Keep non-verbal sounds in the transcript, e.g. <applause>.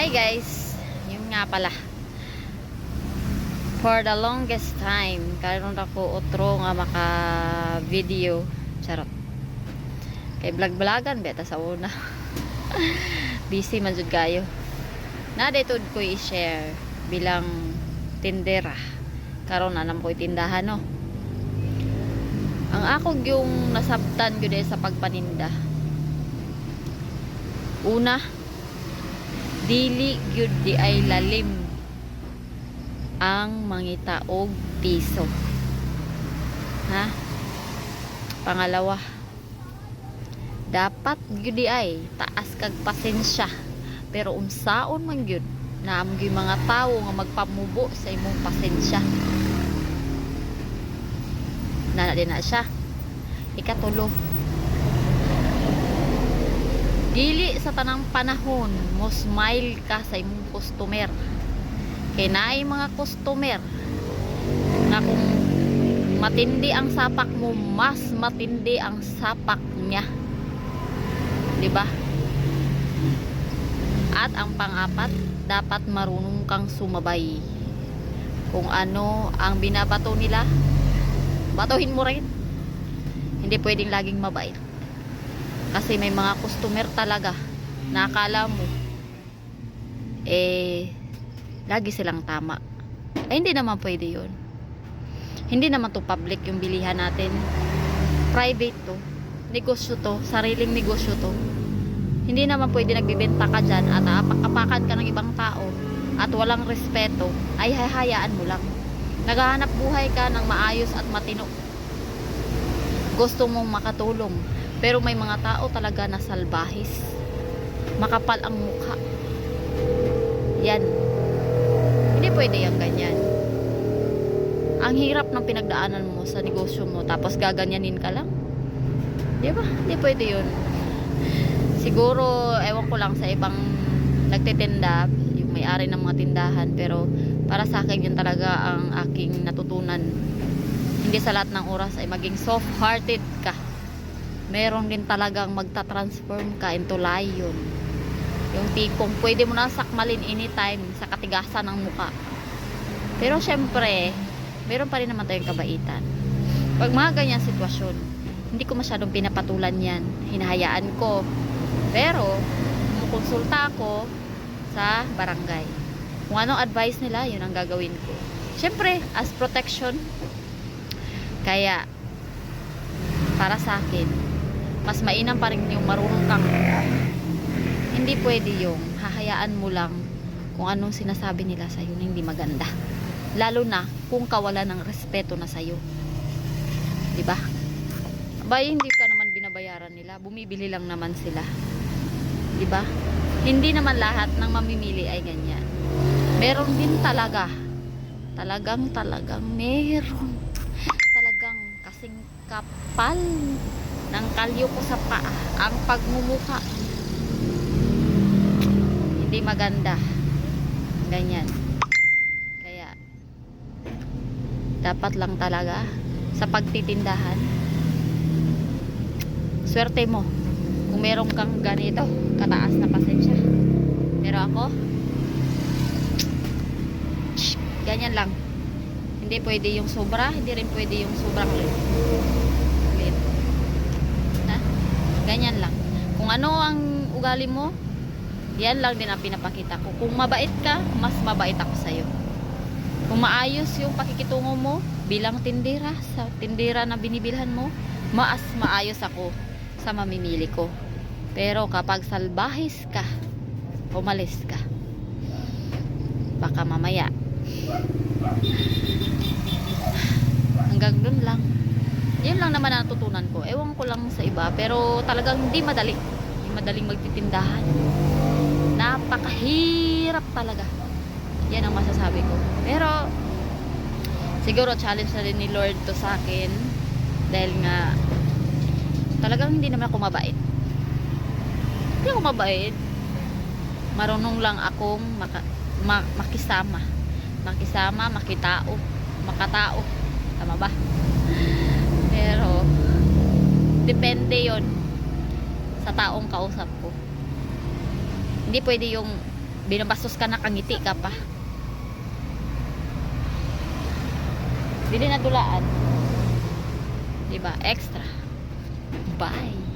Hi guys, yun nga pala. For the longest time, karon ako utro nga maka video. Charot. Kay vlog-vlogan beta sa una. <laughs> Busy man jud kayo. Na dito ko i-share bilang tindera. Karon na nam ko itindahan no. Ang ako yung nasabtan gyud sa pagpaninda. Una, dili gyud di ay lalim ang mangita og piso. Ha? Pangalawa dapat gyud di ay taas kag pasensya. Pero unsaon man gyud na ang gyud mga tawo nga magpamubo sa imong pasensya? Na din na siya. Ikatulo Dili sa tanang panahon, mo smile ka sa imong customer. Kay naay mga customer na kung matindi ang sapak mo, mas matindi ang sapak niya. 'Di ba? At ang pang-apat, dapat marunong kang sumabay. Kung ano ang binabato nila, batuhin mo rin. Hindi pwedeng laging mabait. Kasi may mga customer talaga na akala mo eh lagi silang tama. Eh hindi naman pwede 'yon. Hindi naman to public yung bilihan natin. Private to. Negosyo to, sariling negosyo to. Hindi naman pwede nagbibenta ka dyan at apak-apakan ka ng ibang tao at walang respeto ay hahayaan mo lang. Naghahanap buhay ka ng maayos at matino. Gusto mong makatulong pero may mga tao talaga na salbahis. Makapal ang mukha. Yan. Hindi pwede yung ganyan. Ang hirap ng pinagdaanan mo sa negosyo mo tapos gaganyanin ka lang. Di ba? Hindi pwede yun. Siguro, ewan ko lang sa ibang nagtitinda, yung may-ari ng mga tindahan, pero para sa akin yun talaga ang aking natutunan. Hindi sa lahat ng oras ay maging soft-hearted ka meron din talagang magta-transform ka into lion. Yung tipong pwede mo na sakmalin anytime sa katigasan ng muka. Pero syempre, meron pa rin naman tayong kabaitan. Pag mga ganyan sitwasyon, hindi ko masyadong pinapatulan yan. Hinahayaan ko. Pero, kumukonsulta ako sa barangay. Kung anong advice nila, yun ang gagawin ko. Syempre, as protection, kaya, para sa akin, mas mainam pa rin yung marunong kang hindi pwede yung hahayaan mo lang kung anong sinasabi nila sa'yo na hindi maganda. Lalo na kung kawalan ng respeto na sa'yo. Di ba bay hindi ka naman binabayaran nila. Bumibili lang naman sila. Di ba hindi naman lahat ng mamimili ay ganyan. Meron din talaga. Talagang talagang meron. Talagang kasing kapal ng kalyo ko sa paa. Ang pagmumuka hindi maganda. Ganyan. Kaya dapat lang talaga sa pagtitindahan. Swerte mo kung meron kang ganito. Kataas na pasensya. Pero ako ganyan lang. Hindi pwede yung sobra hindi rin pwede yung sobrang ganyan lang. Kung ano ang ugali mo yan lang din ang pinapakita ko. Kung mabait ka mas mabait ako sa'yo. Kung maayos yung pakikitungo mo bilang tindera sa tindera na binibilhan mo maas maayos ako sa mamimili ko. Pero kapag salbahis ka umalis ka. Baka mamaya. Hanggang dun lang yun lang naman natutunan ko. Ewan ko lang sa iba, pero talagang hindi madali. Hindi madaling magtitindahan. Napakahirap talaga. Yan ang masasabi ko. Pero, siguro challenge na rin ni Lord to sa akin. Dahil nga, talagang hindi naman ako mabait. Hindi ako mabait. Marunong lang akong maka, ma, makisama. Makisama, makitao, makatao. Tama ba? Depende yon sa taong kausap ko. Hindi pwede yung binabastos ka nakangiti ka pa. Dili na dulaan. Diba? Extra. Bye.